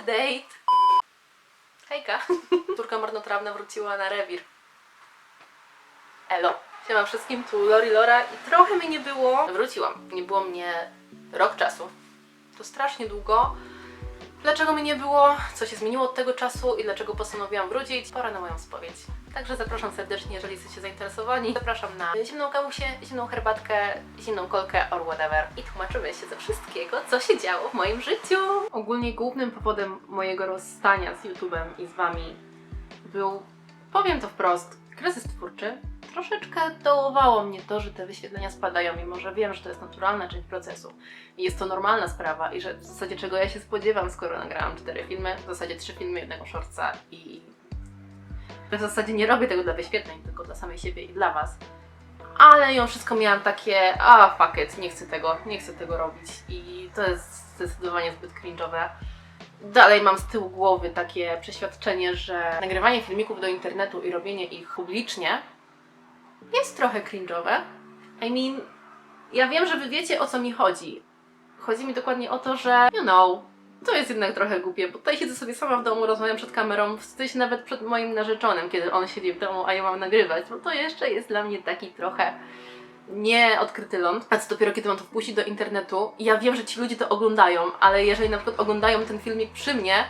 Update! Hejka! Turka marnotrawna wróciła na rewir. Elo! Siema wszystkim, tu Lori Lora i trochę mnie nie było. Wróciłam. Nie było mnie rok czasu. To strasznie długo. Dlaczego mnie nie było? Co się zmieniło od tego czasu i dlaczego postanowiłam wrócić? Pora na moją spowiedź. Także zapraszam serdecznie, jeżeli jesteście zainteresowani. Zapraszam na zimną kawusię, zimną herbatkę, zimną kolkę or whatever. I tłumaczymy się ze wszystkiego, co się działo w moim życiu. Ogólnie głównym powodem mojego rozstania z YouTube'em i z Wami był, powiem to wprost, kryzys twórczy. Troszeczkę dołowało mnie to, że te wyświetlenia spadają, mimo że wiem, że to jest naturalna część procesu. I jest to normalna sprawa i że w zasadzie czego ja się spodziewam, skoro nagrałam cztery filmy, w zasadzie trzy filmy, jednego shortsa i w zasadzie nie robię tego dla wyświetleń, tylko dla samej siebie i dla Was. Ale ją wszystko miałam takie, a fuck it, nie chcę tego, nie chcę tego robić i to jest zdecydowanie zbyt cringe'owe. Dalej mam z tyłu głowy takie przeświadczenie, że nagrywanie filmików do internetu i robienie ich publicznie jest trochę cringe'owe. I mean, ja wiem, że wy wiecie o co mi chodzi. Chodzi mi dokładnie o to, że, you know, to jest jednak trochę głupie, bo tutaj siedzę sobie sama w domu, rozmawiam przed kamerą, wstydzę się nawet przed moim narzeczonym, kiedy on siedzi w domu, a ja mam nagrywać, bo to jeszcze jest dla mnie taki trochę nieodkryty ląd. A co dopiero kiedy mam to wpuścić do internetu, ja wiem, że ci ludzie to oglądają, ale jeżeli na przykład oglądają ten filmik przy mnie,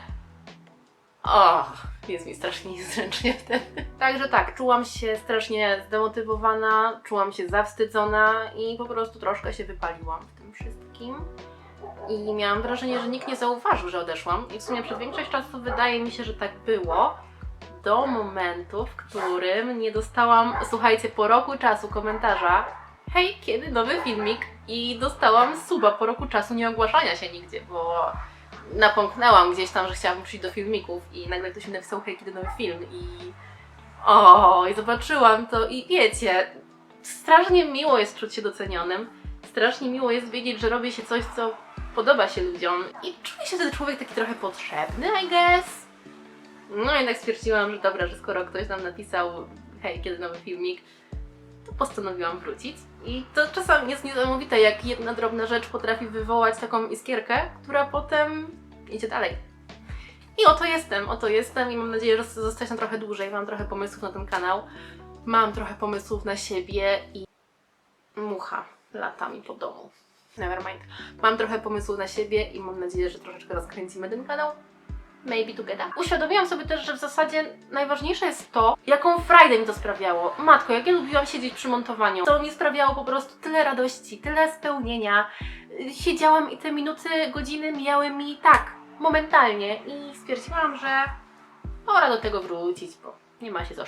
o, jest mi strasznie niezręcznie wtedy. Także tak, czułam się strasznie zdemotywowana, czułam się zawstydzona i po prostu troszkę się wypaliłam w tym wszystkim. I miałam wrażenie, że nikt nie zauważył, że odeszłam. I w sumie przez większość czasu wydaje mi się, że tak było. Do momentu, w którym nie dostałam, słuchajcie, po roku czasu komentarza Hej, kiedy nowy filmik? I dostałam suba po roku czasu nieogłaszania się nigdzie, bo napomknęłam gdzieś tam, że chciałabym przyjść do filmików i nagle ktoś mi napisał hej, kiedy nowy film i o, i zobaczyłam to i wiecie, strasznie miło jest czuć się docenionym, strasznie miło jest wiedzieć, że robi się coś, co podoba się ludziom i czuje się wtedy człowiek taki trochę potrzebny, I guess. No jednak stwierdziłam, że dobra, że skoro ktoś nam napisał hej, kiedy nowy filmik, to postanowiłam wrócić. I to czasami jest niesamowite, jak jedna drobna rzecz potrafi wywołać taką iskierkę, która potem idzie dalej. I oto jestem, oto jestem i mam nadzieję, że zostać na trochę dłużej. Mam trochę pomysłów na ten kanał, mam trochę pomysłów na siebie i mucha lata mi po domu. Nevermind. Mam trochę pomysłów na siebie i mam nadzieję, że troszeczkę rozkręcimy ten kanał. Maybe together. Uświadomiłam sobie też, że w zasadzie najważniejsze jest to, jaką frajdę mi to sprawiało. Matko, jak ja lubiłam siedzieć przy montowaniu. To mi sprawiało po prostu tyle radości, tyle spełnienia. Siedziałam i te minuty, godziny mijały mi tak, momentalnie i stwierdziłam, że pora do tego wrócić, bo nie ma się co.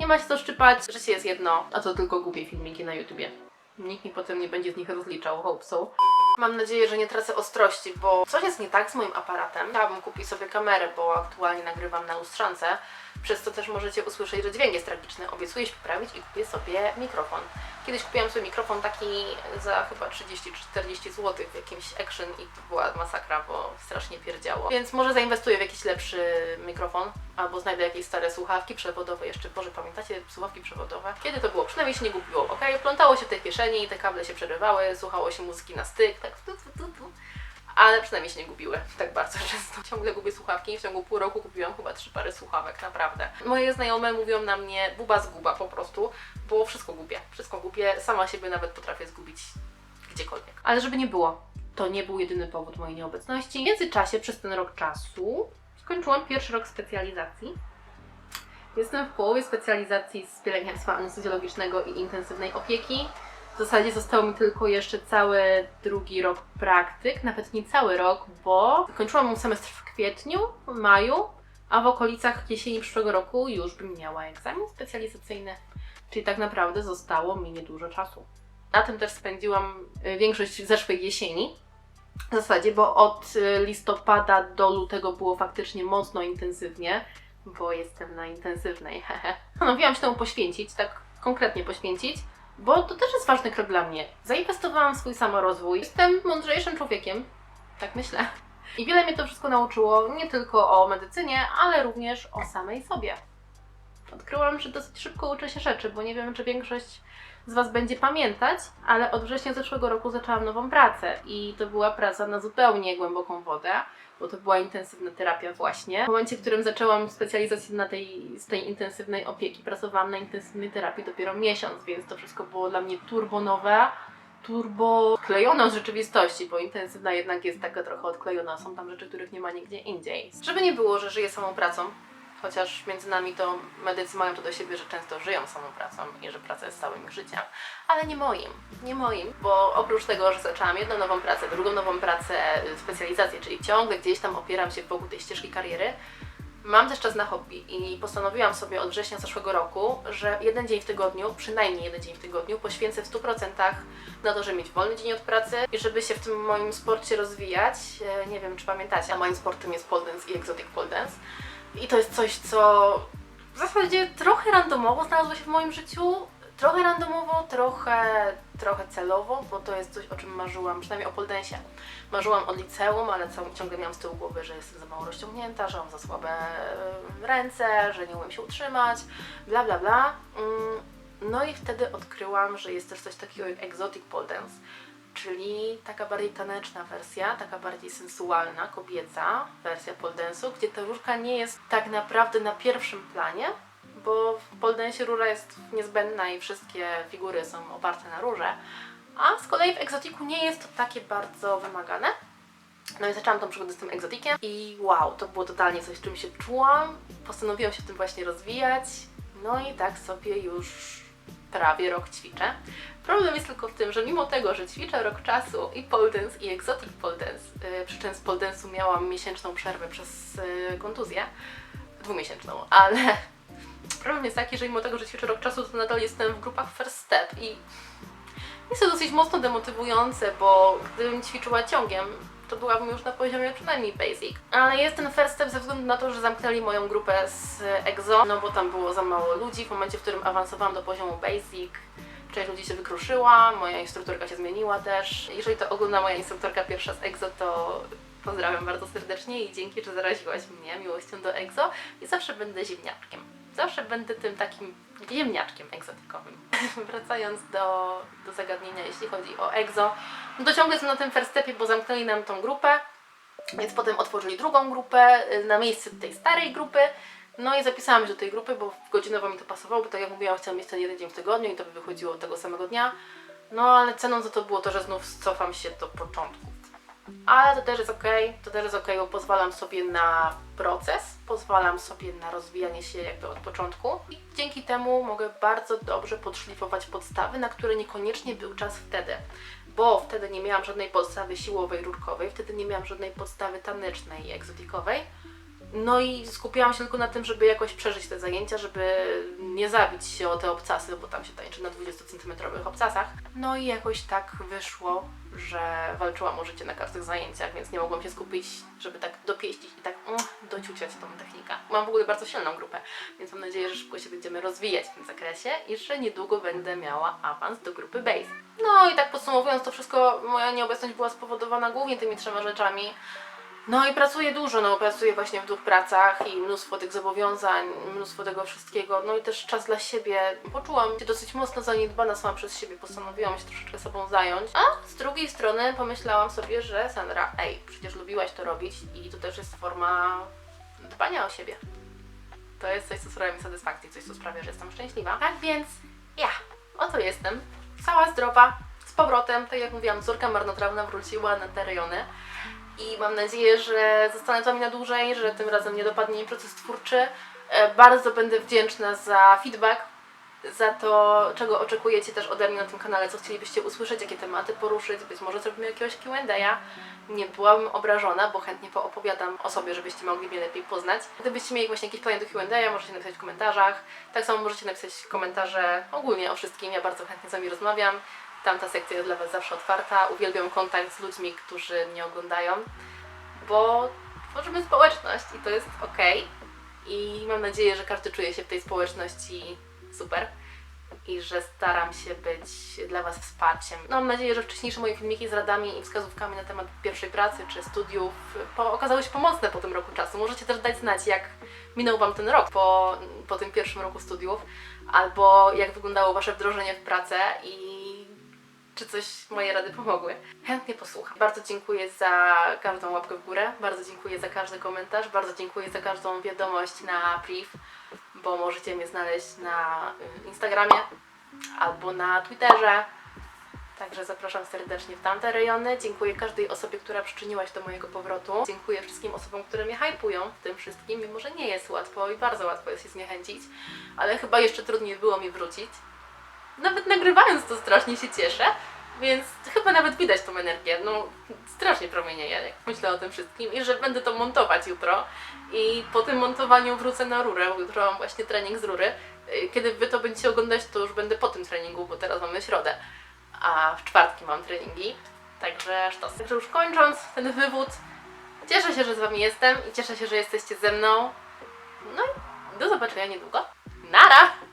Nie ma się co szczypać, życie jest jedno, a to tylko głupie filmiki na YouTubie. Nikt mi potem nie będzie z nich rozliczał, hope so. Mam nadzieję, że nie tracę ostrości, bo coś jest nie tak z moim aparatem. Chciałabym kupić sobie kamerę, bo aktualnie nagrywam na lustrzance, przez co też możecie usłyszeć, że dźwięk jest tragiczny. Obiecuję się poprawić i kupię sobie mikrofon. Kiedyś kupiłam sobie mikrofon taki za chyba 30 czy 40 zł w jakimś action i to była masakra, bo strasznie pierdziało. Więc może zainwestuję w jakiś lepszy mikrofon, albo znajdę jakieś stare słuchawki przewodowe jeszcze. Boże, pamiętacie słuchawki przewodowe? Kiedy to było? Przynajmniej się nie gubiło, ok? Plątało się w tej kieszeni, te kable się przerywały, słuchało się muzyki na styk, tak tu, tu, tu, tu. Ale przynajmniej się nie gubiły tak bardzo często. Ciągle gubię słuchawki. W ciągu pół roku kupiłam chyba trzy pary słuchawek, naprawdę. Moje znajome mówią na mnie buba zguba po prostu, bo wszystko gubię. Wszystko gubię. Sama siebie nawet potrafię zgubić gdziekolwiek. Ale żeby nie było, to nie był jedyny powód mojej nieobecności. W międzyczasie, przez ten rok czasu, skończyłam pierwszy rok specjalizacji. Jestem w połowie specjalizacji z pielęgniarstwa anestezjologicznego i intensywnej opieki. W zasadzie został mi tylko jeszcze cały drugi rok praktyk, nawet nie cały rok, bo kończyłam mój semestr w kwietniu, maju, a w okolicach jesieni przyszłego roku już bym miała egzamin specjalizacyjny. Czyli tak naprawdę zostało mi niedużo czasu. Na tym też spędziłam y, większość zeszłej jesieni. W zasadzie, bo od y, listopada do lutego było faktycznie mocno intensywnie, bo jestem na intensywnej, hehe. Postanowiłam się temu poświęcić, tak konkretnie poświęcić, bo to też jest ważny krok dla mnie. Zainwestowałam w swój samorozwój. Jestem mądrzejszym człowiekiem, tak myślę. I wiele mnie to wszystko nauczyło, nie tylko o medycynie, ale również o samej sobie. Odkryłam, że dosyć szybko uczę się rzeczy, bo nie wiem, czy większość z Was będzie pamiętać, ale od września zeszłego roku zaczęłam nową pracę i to była praca na zupełnie głęboką wodę, bo to była intensywna terapia właśnie. W momencie, w którym zaczęłam specjalizację na tej, z tej intensywnej opieki, pracowałam na intensywnej terapii dopiero miesiąc, więc to wszystko było dla mnie turbo nowe, turbo klejone od rzeczywistości, bo intensywna jednak jest taka trochę odklejona, są tam rzeczy, których nie ma nigdzie indziej. Żeby nie było, że żyję samą pracą, chociaż między nami to medycy mają to do siebie, że często żyją samą pracą i że praca jest całym ich życiem, ale nie moim, nie moim, bo oprócz tego, że zaczęłam jedną nową pracę, drugą nową pracę, y, specjalizację, czyli ciągle gdzieś tam opieram się wokół tej ścieżki kariery, Mam też czas na hobby i postanowiłam sobie od września zeszłego roku, że jeden dzień w tygodniu, przynajmniej jeden dzień w tygodniu, poświęcę w 100% na to, żeby mieć wolny dzień od pracy i żeby się w tym moim sporcie rozwijać. E, Nie wiem, czy pamiętacie, a moim sportem jest pole dance i exotic pole dance. I to jest coś, co w zasadzie trochę randomowo znalazło się w moim życiu. Trochę randomowo, trochę, trochę celowo, bo to jest coś, o czym marzyłam, przynajmniej o poldensie. Marzyłam od liceum, ale ciągle miałam z tyłu głowy, że jestem za mało rozciągnięta, że mam za słabe e, ręce, że nie umiem się utrzymać, bla bla bla. Mm, No i wtedy odkryłam, że jest też coś takiego jak exotic pole dance, czyli taka bardziej taneczna wersja, taka bardziej sensualna, kobieca wersja pole dance'u, gdzie ta różka nie jest tak naprawdę na pierwszym planie, bo w pole dance rura jest niezbędna i wszystkie figury są oparte na rurze, a z kolei w egzotiku nie jest to takie bardzo wymagane. No i zaczęłam tą przygodę z tym egzotikiem i wow, to było totalnie coś, czym się czułam. Postanowiłam się w tym właśnie rozwijać. No i tak sobie już prawie rok ćwiczę. Problem jest tylko w tym, że mimo tego, że ćwiczę rok czasu i pole dance i exotic pole dance, yy, przy czym z pole dance'u miałam miesięczną przerwę przez yy, kontuzję, dwumiesięczną, ale problem jest taki, że mimo tego, że ćwiczę rok czasu, to nadal jestem w grupach first step i jest to dosyć mocno demotywujące, bo gdybym ćwiczyła ciągiem, to byłabym już na poziomie przynajmniej basic. Ale jest ten first step ze względu na to, że zamknęli moją grupę z EXO, no bo tam było za mało ludzi. W momencie, w którym awansowałam do poziomu basic, część ludzi się wykruszyła, moja instruktorka się zmieniła też. Jeżeli to ogląda moja instruktorka pierwsza z EXO, to pozdrawiam bardzo serdecznie i dzięki, że zaraziłaś mnie miłością do EXO i zawsze będę ziemniaczkiem. Zawsze będę tym takim ziemniaczkiem egzotykowym. Wracając do, do zagadnienia, jeśli chodzi o EXO, no to ciągle jestem na tym first bo zamknęli nam tą grupę, więc potem otworzyli drugą grupę y, na miejsce tej starej grupy. No i zapisałam się do tej grupy, bo godzinowo mi to pasowało, bo tak jak mówiłam, chciałam mieć ten jeden dzień w tygodniu i to by wychodziło tego samego dnia. No ale ceną za to było to, że znów cofam się do początku. Ale to też jest ok, to też jest ok, bo pozwalam sobie na proces, pozwalam sobie na rozwijanie się jakby od początku i dzięki temu mogę bardzo dobrze podszlifować podstawy, na które niekoniecznie był czas wtedy. Bo wtedy nie miałam żadnej podstawy siłowej, rurkowej, wtedy nie miałam żadnej podstawy tanecznej i egzotikowej. No i skupiałam się tylko na tym, żeby jakoś przeżyć te zajęcia, żeby nie zabić się o te obcasy, bo tam się tańczy na 20 cm obcasach. No i jakoś tak wyszło, że walczyłam o życie na każdych zajęciach, więc nie mogłam się skupić, żeby tak dopieścić i tak mm, dociuciać tą technikę. Mam w ogóle bardzo silną grupę, więc mam nadzieję, że szybko się będziemy rozwijać w tym zakresie i że niedługo będę miała awans do grupy base. No i tak podsumowując to wszystko, moja nieobecność była spowodowana głównie tymi trzema rzeczami. No i pracuję dużo, no pracuję właśnie w dwóch pracach i mnóstwo tych zobowiązań, mnóstwo tego wszystkiego, no i też czas dla siebie. Poczułam się dosyć mocno zaniedbana sama przez siebie, postanowiłam się troszeczkę sobą zająć. A z drugiej strony pomyślałam sobie, że Sandra, ej, przecież lubiłaś to robić i to też jest forma dbania o siebie. To jest coś, co sprawia mi satysfakcję, coś, co sprawia, że jestem szczęśliwa. Tak więc ja, oto jestem, cała zdrowa, z powrotem, tak jak mówiłam, córka marnotrawna wróciła na te rejony i mam nadzieję, że zostanę z Wami na dłużej, że tym razem nie dopadnie mnie proces twórczy. E, Bardzo będę wdzięczna za feedback, za to, czego oczekujecie też ode mnie na tym kanale, co chcielibyście usłyszeć, jakie tematy poruszyć, być może zrobimy jakiegoś Q&A. Nie byłabym obrażona, bo chętnie poopowiadam o sobie, żebyście mogli mnie lepiej poznać. Gdybyście mieli właśnie jakieś pytania do Q&A, możecie napisać w komentarzach. Tak samo możecie napisać komentarze ogólnie o wszystkim, ja bardzo chętnie z Wami rozmawiam. Tamta sekcja jest dla Was zawsze otwarta. Uwielbiam kontakt z ludźmi, którzy mnie oglądają, bo tworzymy społeczność i to jest ok. I mam nadzieję, że każdy czuje się w tej społeczności super i że staram się być dla Was wsparciem. No, mam nadzieję, że wcześniejsze moje filmiki z radami i wskazówkami na temat pierwszej pracy czy studiów po, okazały się pomocne po tym roku czasu. Możecie też dać znać, jak minął Wam ten rok po, po tym pierwszym roku studiów, albo jak wyglądało Wasze wdrożenie w pracę i czy coś moje rady pomogły. Chętnie posłucham. Bardzo dziękuję za każdą łapkę w górę, bardzo dziękuję za każdy komentarz, bardzo dziękuję za każdą wiadomość na priv, bo możecie mnie znaleźć na y, Instagramie albo na Twitterze. Także zapraszam serdecznie w tamte rejony. Dziękuję każdej osobie, która przyczyniła się do mojego powrotu. Dziękuję wszystkim osobom, które mnie hypują w tym wszystkim, mimo że nie jest łatwo i bardzo łatwo jest się zniechęcić, ale chyba jeszcze trudniej było mi wrócić. Nawet nagrywając to strasznie się cieszę, więc chyba nawet widać tą energię. No, strasznie promienieje, jak myślę o tym wszystkim i że będę to montować jutro. I po tym montowaniu wrócę na rurę, bo jutro mam właśnie trening z rury. Y, Kiedy wy to będziecie oglądać, to już będę po tym treningu, bo teraz mamy środę, a w czwartki mam treningi. Także sztos. Także już kończąc ten wywód, cieszę się, że z wami jestem i cieszę się, że jesteście ze mną. No i do zobaczenia niedługo. Nara!